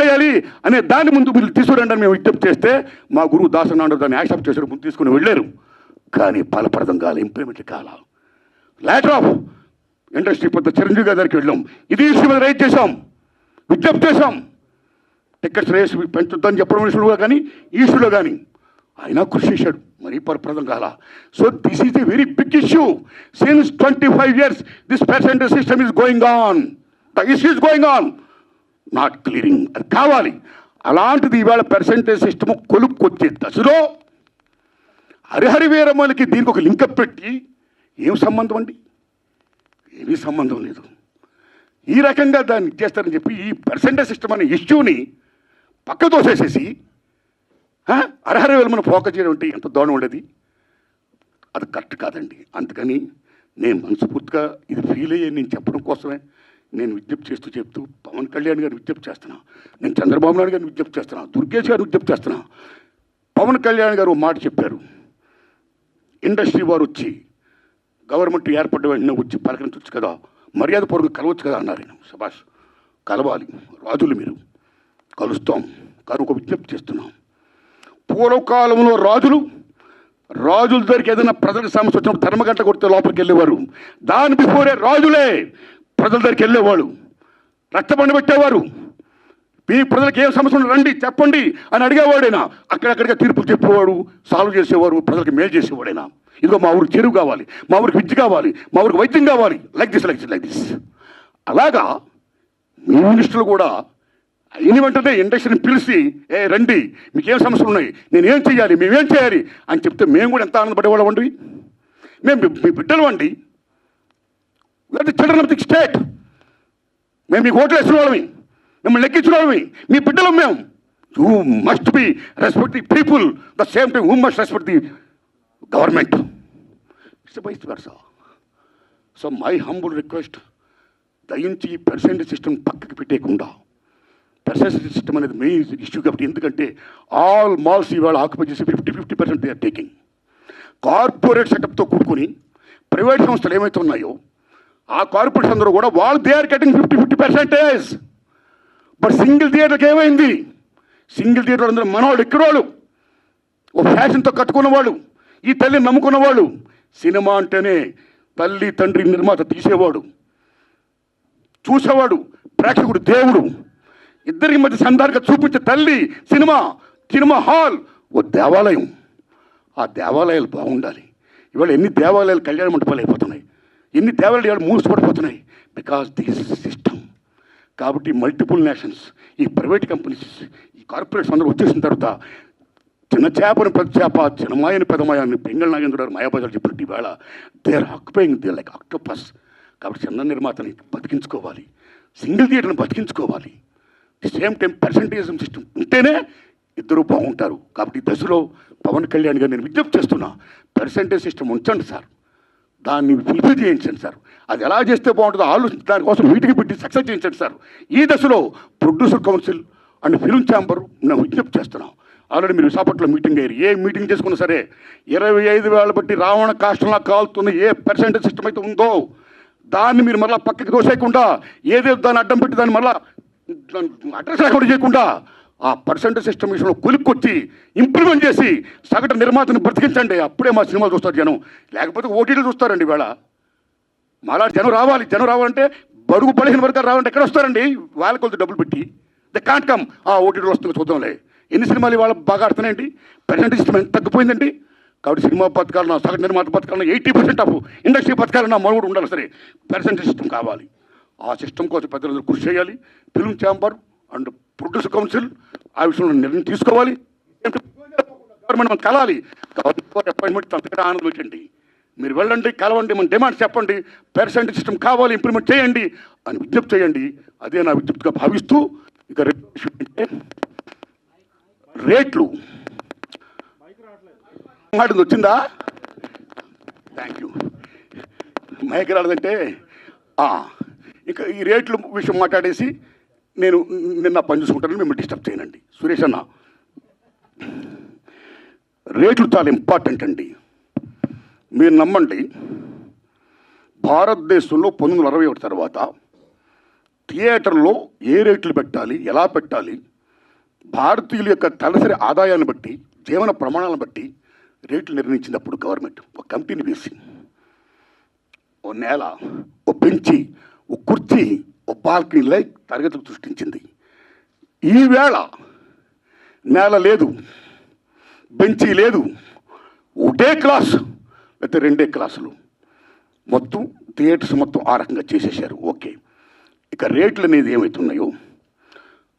చేయాలి అనే దాని ముందు మీరు తీసుకురండి అని మేము విజ్ఞప్తి చేస్తే మా గురువు దాసనాడు దాన్ని యాక్సెప్ట్ చేశారు ముందు తీసుకుని వెళ్ళారు. కానీ ఫలప్రదం కాల ఇంప్లిమెంట్ కాల. లేటర్ ఆఫ్ ఇండస్ట్రీ పెద్ద చిరంజీవి గారికి వెళ్ళాం. ఇది ఇష్యూ మీద రైట్ చేశాం. విజ్ఞప్తి చేశాం. టికెట్స్ రేస్ పెంచుద్దని చెప్పడం విషయంలో కానీ ఈ ఇష్యూలో కానీ. ఆయన కృషి చేశాడు. మరీ పరప్రదం కాల. So this is a very big issue since twenty five years this percentage system is going on the issue is going on not clearing అది కావాలి. అలాంటిది ఇవాళ పర్సెంటేజ్ సిస్టమ్ కొలుపుకొచ్చే దశలో హరిహరి వీరమ్మలకి దీనికి ఒక లింకప్ పెట్టి ఏం సంబంధం అండి? ఏమీ సంబంధం లేదు. ఈ రకంగా దాన్ని ఇచ్చేస్తారని చెప్పి ఈ పర్సెంటేజ్ సిస్టమ్ అనే ఇష్యూని పక్క తోసేసేసి అర్హర హరిహరి ఫోకస్ చేయడం అంటే ఎంత దోణం ఉండేది అది? కరెక్ట్ కాదండి. అందుకని నేను మనస్ఫూర్తిగా ఇది ఫీల్ అయ్యే నేను చెప్పడం కోసమే నేను విజ్ఞప్తి చేస్తూ చెప్తూ పవన్ కళ్యాణ్ గారిని విజ్ఞప్తి చేస్తున్నా. నేను చంద్రబాబు నాయుడు గారిని విజ్ఞప్తి చేస్తున్నా. దుర్గేష్ గారిని విజ్ఞప్తి చేస్తున్నా. పవన్ కళ్యాణ్ గారు మాట చెప్పారు. ఇండస్ట్రీ వారు వచ్చి గవర్నమెంట్ ఏర్పడ్డ వెంటనే వచ్చి పలకరించవచ్చు కదా మర్యాద కలవచ్చు కదా అన్నారు ఆయన. సుభాష్ కలవాలి. రాజులు మీరు. కలుస్తాం. కానీ ఒక విజ్ఞప్తి చేస్తున్నాం. పూర్వకాలంలో రాజులు రాజుల దగ్గరికి ఏదైనా ప్రజలకు సమస్య వచ్చినప్పుడు ధర్మగంట కొడితే లోపలికి వెళ్ళేవారు. దాని బిఫోరే రాజులే. ప్రజల దగ్గరికి వెళ్ళేవాళ్ళు. రక్తబండి పెట్టేవారు. మీ ప్రజలకు ఏం సమస్య రండి చెప్పండి అని అడిగేవాడైనా అక్కడక్కడిగా తీర్పులు చెప్పేవాడు సాల్వ్ చేసేవాడు ప్రజలకు మేలు చేసేవాడైనా. ఇదిగో మా ఊరికి చెరువు కావాలి మా ఊరికి విద్య కావాలి మా ఊరికి వైద్యం కావాలి. Like this like this like this అలాగా మీ మినిస్టర్లు కూడా అయిన వెంటనే ఇండస్ట్రీని పిలిచి ఏ రండి మీకేం సమస్యలు ఉన్నాయి? నేను ఏం చేయాలి మేమేం చేయాలి? అని చెప్తే మేము కూడా ఎంత ఆనందపడేవాళ్ళం అండి మేము మీ బిడ్డలు అండి. చిల్డ్రన్ ఆఫ్ ది స్టేట్ మేము మీకు ఓట్లు వేసిన వాళ్ళమి. మిమ్మల్ని లెక్కించిన వాళ్ళమి. మీ బిడ్డలం మేము. You must be respect the people the same time who must respect the government it's vice so my humble request దయించి ఈ పర్సెంటేజ్ సిస్టమ్ పక్కకి పెట్టేయకుండా. పర్సెంటేజ్ సిస్టమ్ అనేది మెయిన్ ఇష్యూ కాబట్టి ఎందుకంటే ఆల్ మాల్స్ ఇవాళ ఆక్యుపై చేసి fifty fifty percent they are taking corporate సెటప్తో కూడుకొని ప్రైవేట్ సంస్థలు ఏమైతే ఉన్నాయో ఆ కార్పొరేట్స్ అందరూ కూడా వాళ్ళు they are getting fifty fifty percentage but single థియేటర్కి ఏమైంది? సింగిల్ థియేటర్ అందరూ మనవాళ్ళు ఎక్కడవాళ్ళు ఓ ఫ్యాషన్తో కట్టుకున్న వాళ్ళు ఈ తల్లిని నమ్ముకున్నవాళ్ళు. సినిమా అంటేనే తల్లి తండ్రి నిర్మాత తీసేవాడు. చూసేవాడు ప్రేక్షకుడు దేవుడు. ఇద్దరికి మధ్య సంధానంగా చూపించే తల్లి సినిమా సినిమా హాల్ ఓ దేవాలయం. ఆ దేవాలయాలు బాగుండాలి. ఇవాళ ఎన్ని దేవాలయాలు కళ్యాణ మండపాలు అయిపోతున్నాయి. ఎన్ని దేవాలయాలు ఇవాళ మూసిపడిపోతున్నాయి బికాస్ దిస్ సిస్టమ్ కాబట్టి మల్టిపుల్ నేషన్స్ ఈ ప్రైవేట్ కంపెనీస్ ఈ కార్పొరేట్స్ అందరూ వచ్చేసిన తర్వాత చిన్న చేపని పెద్ద చేప చిన్నమాయని పెదమాయని పెంగళ నాగేంద్ర గారు మాయాబజార్ చెప్పినట్టు ఈవేళ they are occupying they like octopus కాబట్టి చిన్న నిర్మాతని బతికించుకోవాలి. సింగిల్ థియేటర్ని బతికించుకోవాలి. ది సేమ్ టైం పర్సంటేజం సిస్టమ్ ఉంటేనే ఇద్దరు బాగుంటారు. కాబట్టి దశలో పవన్ కళ్యాణ్ గారు నేను విజ్ఞప్తి చేస్తున్నా పర్సంటేజ్ సిస్టమ్ ఉంచండి సార్. దాన్ని ఫుల్ఫిల్ చేయించండి సార్. అది ఎలా చేస్తే బాగుంటుందో ఆలోచించి దానికోసం మీటింగ్ పెట్టి సక్సెస్ చేయించండి సార్. ఈ దశలో producer council and film chamber నేను విజ్ఞప్తి చేస్తున్నాం. ఆల్రెడీ మీరు విశాఖపట్నంలో మీటింగ్ అయ్యారు. ఏ మీటింగ్ చేసుకున్నా సరే ఇరవై ఐదు వేల బట్టి రావణ కాష్టంలా కాలుతున్న ఏ పర్సెంటేజ్ సిస్టమ్ అయితే ఉందో దాన్ని మీరు మళ్ళీ పక్కకి దోసేయకుండా ఏదేదో దాన్ని అడ్డం పెట్టి దాన్ని మళ్ళీ అడ్రస్ లేకుండా చేయకుండా ఆ పర్సెంట్ సిస్టమ్ విషయంలో కొలిక్కొచ్చి ఇంప్లిమెంట్ చేసి సగటు నిర్మాతను బ్రతికించండి. అప్పుడే మా సినిమాలు చూస్తారు జనం. లేకపోతే ఓటీలు చూస్తారండి ఇవాళ. మళ్ళా జనం రావాలి. జనం రావాలంటే బడుగు బలహీన వర్గాలు రావాలంటే ఎక్కడ వస్తారండి? వాళ్ళ కొద్ది డబ్బులు పెట్టి. The can't come. ఆ ఓటీటీలో వస్తుంది చూద్దాంలే. ఎన్ని సినిమాలు ఇవాళ బాగా ఆడుతున్నాయండి? పర్సెంట్ సిస్టమ్ ఎంత తగ్గిపోయిందండి? కాబట్టి సినిమా పథకాలన్నా సగటు నిర్మాత పథకాలను ఎయిటీ పర్సెంట్ ఆఫ్ ఇండస్ట్రీ పథకాలన్నా మనుగుడు ఉండాలి సరే. పర్సెంట్ సిస్టమ్ కావాలి. ఆ సిస్టమ్ కోసం పెద్దలందరూ కృషి చేయాలి. Film chamber and producer council ఆ విషయంలో నిర్ణయం తీసుకోవాలి. గవర్నమెంట్ మనం కలాలి. గవర్నమెంట్ అపాయింట్మెంట్ అంతకంటే ఆనందం మీరు వెళ్ళండి కలవండి మన డిమాండ్స్ చెప్పండి పర్సెంటేజ్ సిస్టమ్ కావాలి ఇంప్లిమెంట్ చేయండి అని విజ్ఞప్తి చేయండి. అదే నా విజ్ఞప్తిగా భావిస్తూ ఇక రెండో రేట్లు. మాట్లాడింది వచ్చిందా? థ్యాంక్ యూ మైక్ రాలేదంటే ఇంకా ఈ రేట్లు విషయం మాట్లాడేసి నేను నిన్న పని చూసుకుంటానని మిమ్మల్ని డిస్టర్బ్ చేయనండి. సురేష్ అన్న రేట్లు చాలా ఇంపార్టెంట్ అండి. మీరు నమ్మండి భారతదేశంలో పంతొమ్మిది వందల అరవై ఒకటి తర్వాత థియేటర్లో ఏ రేట్లు పెట్టాలి ఎలా పెట్టాలి భారతీయుల యొక్క తలసరి ఆదాయాన్ని బట్టి జీవన ప్రమాణాలను బట్టి రేట్లు నిర్ణయించినప్పుడు గవర్నమెంట్ ఒక కమిటీని వేసి ఓ నేల ఓ బెంచి ఓ కుర్చీ ఓ బాల్కనీ లైక్ తరగతులు సృష్టించింది. ఈవేళ నేల లేదు బెంచీ లేదు ఒకటే క్లాస్ లేకపోతే రెండే క్లాసులు. మొత్తం థియేటర్స్ మొత్తం ఆ రకంగా చేసేసారు ఓకే. ఇక రేట్లు అనేది ఏమవుతున్నాయో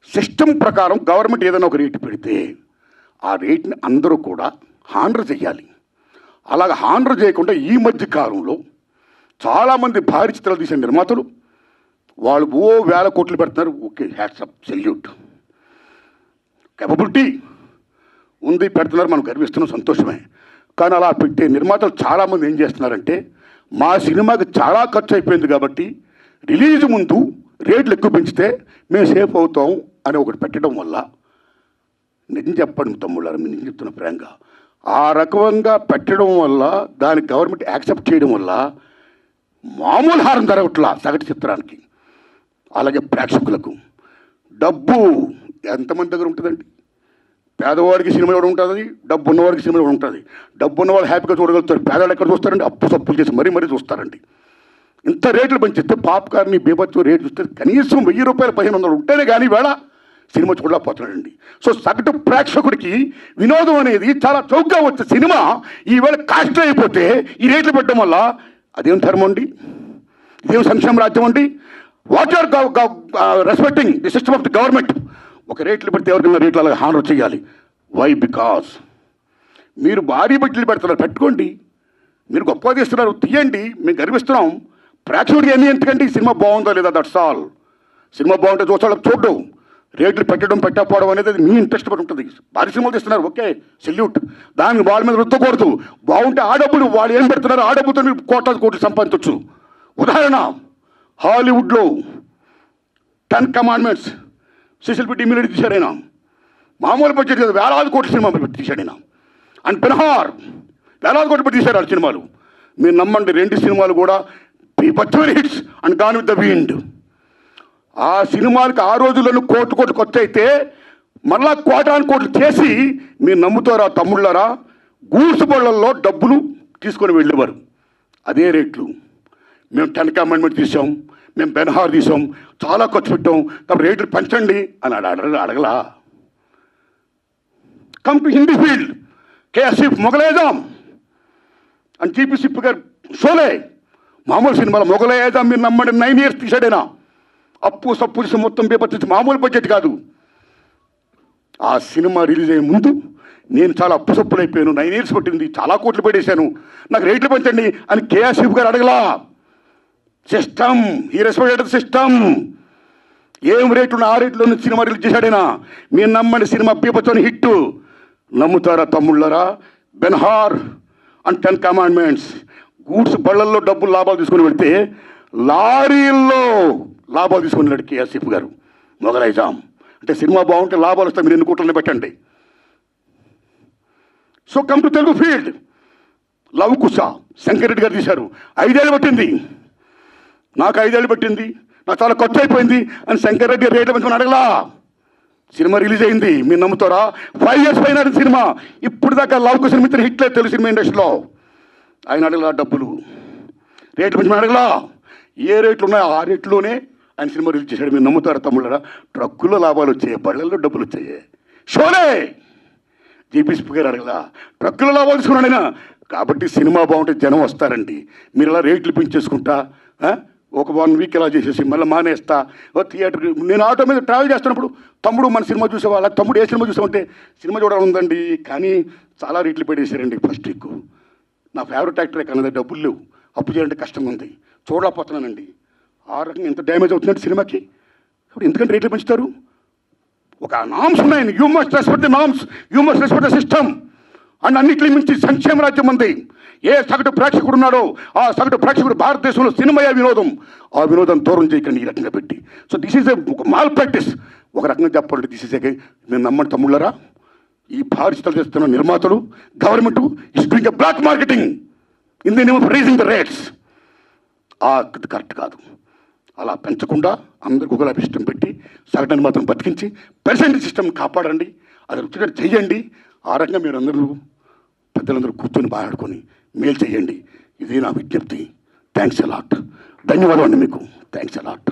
సిస్టమ్ ప్రకారం గవర్నమెంట్ ఏదైనా ఒక రేటు పెడితే ఆ రేట్ని అందరూ కూడా హాండర్ చేయాలి అలాగ హాండర్ చేయకుండా ఈ మధ్య కాలంలో చాలామంది భారీ చిత్రాలు తీసే నిర్మాతలు వాళ్ళు ఓ వేల కోట్లు పెడుతున్నారు ఓకే హ్యాట్సప్ సెల్యూట్. కెపబిలిటీ ఉంది పెడుతున్నారు మనం గర్విస్తున్నాం సంతోషమే. కానీ అలా పెట్టే నిర్మాతలు చాలామంది ఏం చేస్తున్నారంటే మా సినిమాకి చాలా ఖర్చు అయిపోయింది కాబట్టి రిలీజ్ ముందు రేట్లు ఎక్కువ పెంచితే మేము సేఫ్ అవుతాం అని ఒకటి పెట్టడం వల్ల నిజం చెప్పండి తమ్ముళ్ళారు మీరు నిజం చెప్తున్న ప్రేంగా. ఆ రకంగా పెట్టడం వల్ల దాని గవర్నమెంట్ యాక్సెప్ట్ చేయడం వల్ల మామూలు హారం జరగట్లా సగటు చిత్రానికి. అలాగే ప్రేక్షకులకు. డబ్బు ఎంతమంది దగ్గర ఉంటుందండి? పేదవాడికి సినిమా ఇవ్వడం ఉంటుంది? డబ్బు ఉన్నవాడికి సినిమా ఇవ్వడం ఉంటుంది? డబ్బు ఉన్నవాళ్ళు హ్యాపీగా చూడగలుగుతారు. పేదవాళ్ళు ఎక్కడ చూస్తారండి? అప్పు సప్పులు చేసి మరీ మరీ చూస్తారండి. ఇంత రేట్లు పెంచిస్తే పాప్కార్న్ బీభత్సం రేటు చూస్తే కనీసం వెయ్యి రూపాయలు పదిహేను వందలు ఉంటేనే కానీ వేళ సినిమా చూడలేకపోతున్నాడండి. సో సగటు ప్రేక్షకుడికి వినోదం అనేది చాలా చౌకగా వచ్చే సినిమా ఈవేళ కాస్ట్ అయిపోతే ఈ రేట్లు పెట్టడం వల్ల అదేం ధర్మం అండి? ఇదేం సంక్షేమ రాజ్యం అండి? What are respecting the system of the government ఒక రేట్లు పెడితే ఎవరికైనా రేట్లు అలాగే హానర్ చేయాలి. వై బికాస్ మీరు భారీ బడ్జెట్లు పెడుతున్నారు. పెట్టుకోండి. మీరు గొప్పగా తీస్తున్నారు తీయండి. మేము గర్విస్తున్నాం. ప్రేక్షకుడికి ఎన్ని ఎందుకండి సినిమా బాగుందో లేదా? దట్స్ ఆల్ సినిమా బాగుంటే చూస్తాడు చూడడం రేట్లు పెట్టడం పెట్టకపోవడం అనేది అది మీ ఇంట్రెస్ట్ పడి ఉంటుంది. భారీ సినిమాలు తీస్తున్నారు. ఓకే సెల్యూట్ దానికి వాళ్ళ మీద రుద్దకూడదు. బాగుంటే ఆ డబ్బులు వాళ్ళు ఏం పెడుతున్నారు? ఆ డబ్బుతో మీరు కోట్ల కోట్లు సంపాదించవచ్చు ఉదాహరణ హాలీవుడ్లో టెన్ కమాండ్మెంట్స్ సిసిల్ పెట్టి ఇమ్యూనిటీ తీశాడు ఆయన. మామూలు బడ్జెట్ కదా వేలాది కోట్ల సినిమా పెట్టి తీశాడు ఆయన. అండ్ బెనహార్ వేలాది కోట్లు పెట్టి తీశారు ఆ సినిమాలు. మీరు నమ్మండి రెండు సినిమాలు కూడా బీభత్సమైన hits and gone with the wind. ఆ సినిమాలకు ఆ రోజులను కోట్లు కోట్లు ఖర్చు అయితే మళ్ళా కోటాను కోట్లు చేసి మీరు నమ్ముతారా తమ్ముళ్ళారా? గూడ్స్ బళ్ళల్లో డబ్బులు తీసుకొని వెళ్ళేవారు. అదే రేట్లు. మేము టెన్ కమాండ్మెంట్ తీసాం మేము బెన్హార్ తీసాం చాలా ఖర్చు పెట్టాం కాబట్టి రేట్లు పెంచండి అని అడగ అడగలా. కమ్ టు హిందీ ఫీల్డ్ కేఎస్ఎఫ్ మొగలేదాం. అని జీపీ సిప్ గారు షోలే. మామూలు సినిమాలో మొగలేదాం మీరు నమ్మండి నైన్ ఇయర్స్ తీసాడేనా అప్పు సప్పు మొత్తం బీపత్తి మామూలు బడ్జెట్ కాదు. ఆ సినిమా రిలీజ్ అయ్యే ముందు నేను చాలా అప్పు సప్పులు అయిపోయాను. నైన్ ఇయర్స్ పట్టింది చాలా కోట్లు పెట్టేశాను నాకు రేట్లు పెంచండి అని కేఎస్ఎఫ్ గారు అడగలా. సిస్టమ్. ఈ రెస్పెక్టెడ్ సిస్టమ్ ఏం రేట్లు ఉన్న ఆ రేట్లో సినిమా రిలీజ్ చేశాడైనా? మీరు నమ్మని సినిమా బీపచ్చని హిట్ నమ్ముతారా తమ్ముళ్ళరా? Ben Hur and ten commandments. Goods బళ్ళల్లో డబ్బులు లాభాలు తీసుకొని వెళ్తే లారీల్లో లాభాలు తీసుకుని వెళ్ళాడు కేఎస్ఎఫ్ గారు. మొగలైజాం. అంటే సినిమా బాగుంటే లాభాలు వస్తాయి మీరు ఎన్ని కోట్లని పెట్టండి. So come to Telugu field Lava Kusa Shankar Reddy garu తీశారు. ఐదేళ్ళు పట్టింది. నాకు ఐదేళ్ళు పట్టింది. నాకు చాలా ఖర్చు అయిపోయింది అని శంకర్ రెడ్డి రేట్లు పెంచుకొని అడగలా. సినిమా రిలీజ్ అయింది. మీరు నమ్ముతారా? ఫైవ్ ఇయర్స్ పైన సినిమా. ఇప్పుడు దాకా లవ్ కుష మిత్ర హిట్ లేదు తెలుగు సినిమా ఇండస్ట్రీలో. ఆయన అడగలా డబ్బులు. రేట్లు మంచి అడగలా. ఏ రేట్లు ఉన్నాయో ఆ రేట్లోనే ఆయన సినిమా రిలీజ్ చేశాడు. మీరు నమ్ముతారా తమ్ముళ్ళరా? ట్రక్కుల్లో లాభాలు వచ్చాయి బళ్ళల్లో డబ్బులు వచ్చాయి. షోలే! జీపీసీ గారు అడగలా. ట్రక్కుల లాభాలు తీసుకున్నాడు ఆయన. కాబట్టి సినిమా బాగుంటే జనం వస్తారండి. మీరు ఇలా రేట్లు పెంచేసుకుంటా ఒక వన్ వీక్ ఇలా చేసేసి మళ్ళీ మానేస్తా. ఓ థియేటర్ నేను ఆటో మీద ట్రావెల్ చేస్తున్నప్పుడు తమ్ముడు మన సినిమా చూసేవాళ్ళ తమ్ముడు ఏ సినిమా చూసామంటే సినిమా చూడాలి ఉందండి కానీ చాలా రేట్లు పెట్టేశారండి ఫస్ట్ వీక్. నా ఫేవరెట్ యాక్టరే కానీ డబ్బులు లేవు. అప్పు చేయాలంటే కష్టంగా ఉంది. చూడలేకపోతున్నానండి. ఆ రకంగా ఎంత డ్యామేజ్ అవుతుందంటే సినిమాకి? ఇప్పుడు ఎందుకంటే రేట్లు పెంచుతారు? ఒక నామ్స్ ఉన్నాయి. You must respect the norms you must respect the system and అన్నింటి మించి సంక్షేమ రాజ్యం ఉంది. ఏ సగటు ప్రేక్షకుడు ఉన్నాడో ఆ సగటు ప్రేక్షకుడు భారతదేశంలో సినిమాయే వినోదం. ఆ వినోదం దూరం చేయకండి ఈ రకంగా పెట్టి. సో దిస్ ఈజ్ ఒక మాల్ ప్రాక్టీస్ ఒక రకంగా చెప్పాలంటే దిస్ ఈజ్ నేను నమ్మండి తమ్ముళ్ళరా? ఈ భారీ చేస్తున్న నిర్మాతలు government is doing a black marketing in the name of raising the rates ఆ కరెక్ట్ కాదు. అలా పెంచకుండా అందరికి ఒకలా సిస్టమ్ పెట్టి సగటుని మాత్రం బతికించి పెర్సెంట్ సిస్టమ్ కాపాడండి అది రుచిగా చేయండి. ఆ రకంగా మీరు అందరూ పెద్దలందరూ కూర్చొని బాగాడుకొని మేలు చేయండి ఇది నా విజ్ఞప్తి. థ్యాంక్స్ అలాట్ ధన్యవాదాలు అండి మీకు. Thanks a lot